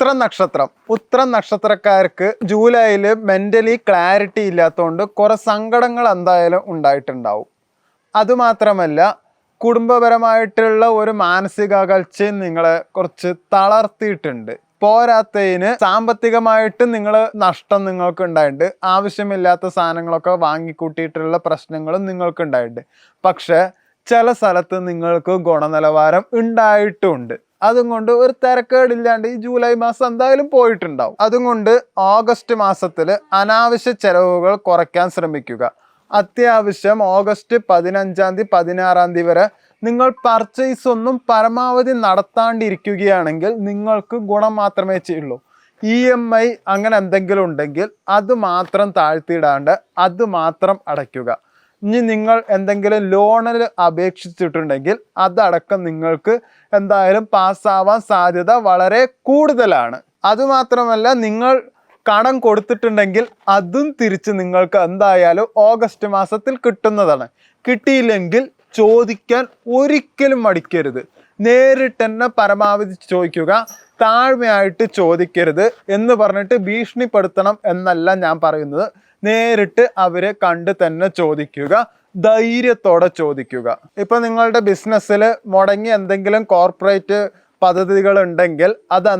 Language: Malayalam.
ഉത്ര നക്ഷത്രം ഉത്ര നക്ഷത്രക്കാർക്ക് ജൂലൈയിൽ മെന്റലി ക്ലാരിറ്റി ഇല്ലാത്തതുകൊണ്ട് കുറെ സങ്കടങ്ങൾ എന്തായാലും ഉണ്ടായിട്ടുണ്ടാവും. അതുമാത്രമല്ല കുടുംബപരമായിട്ടുള്ള ഒരു മാനസിക അകൽച്ചയും നിങ്ങളെ കുറച്ച് തളർത്തിയിട്ടുണ്ട്. പോരാത്തതിന് സാമ്പത്തികമായിട്ട് നിങ്ങൾ നഷ്ടം നിങ്ങൾക്ക് ഉണ്ടായിട്ടുണ്ട് ആവശ്യമില്ലാത്ത സാധനങ്ങളൊക്കെ വാങ്ങിക്കൂട്ടിയിട്ടുള്ള പ്രശ്നങ്ങളും നിങ്ങൾക്ക് ഉണ്ടായിട്ടുണ്ട് പക്ഷേ ചില സ്ഥലത്ത് നിങ്ങൾക്ക് ഗുണനിലവാരം ഉണ്ടായിട്ടുമുണ്ട് അതുകൊണ്ട് ഒരു തിരക്കേടില്ലാണ്ട് ഈ ജൂലൈ മാസം എന്തായാലും പോയിട്ടുണ്ടാവും. അതുകൊണ്ട് ഓഗസ്റ്റ് മാസത്തിൽ അനാവശ്യ ചെലവുകൾ കുറയ്ക്കാൻ ശ്രമിക്കുക. അത്യാവശ്യം ഓഗസ്റ്റ് പതിനഞ്ചാം തീയതി പതിനാറാം തീയതി വരെ നിങ്ങൾ പർച്ചേസ് ഒന്നും പരമാവധി നടത്താണ്ടിരിക്കുകയാണെങ്കിൽ നിങ്ങൾക്ക് ഗുണം മാത്രമേ ചെയ്യുള്ളൂ. ഇ എം ഐ അങ്ങനെ എന്തെങ്കിലും ഉണ്ടെങ്കിൽ അത് മാത്രം താഴ്ത്തിയിടാണ്ട് അത് മാത്രം അടയ്ക്കുക. ഇനി നിങ്ങൾ എന്തെങ്കിലും ലോണിൽ അപേക്ഷിച്ചിട്ടുണ്ടെങ്കിൽ അതടക്കം നിങ്ങൾക്ക് എന്തായാലും പാസ്സാവാൻ സാധ്യത വളരെ കൂടുതലാണ്. അതുമാത്രമല്ല നിങ്ങൾ കടം കൊടുത്തിട്ടുണ്ടെങ്കിൽ അതും തിരിച്ച് നിങ്ങൾക്ക് എന്തായാലും ഓഗസ്റ്റ് മാസത്തിൽ കിട്ടുന്നതാണ്. കിട്ടിയില്ലെങ്കിൽ ചോദിക്കാൻ ഒരിക്കലും മടിക്കരുത്. നേരിട്ട് തന്നെ പരമാവധി ചോദിക്കുക താഴ്മയായിട്ട് ചോദിക്കരുത് എന്ന് പറഞ്ഞിട്ട് ഭീഷണിപ്പെടുത്തണം എന്നല്ല ഞാൻ പറയുന്നത്. നേരിട്ട് അവരെ കണ്ട് തന്നെ ചോദിക്കുക ധൈര്യത്തോടെ ചോദിക്കുക. ഇപ്പൊ നിങ്ങളുടെ ബിസിനസ്സിൽ മുടങ്ങി എന്തെങ്കിലും കോർപ്പറേറ്റ് പദ്ധതികൾ ഉണ്ടെങ്കിൽ അത്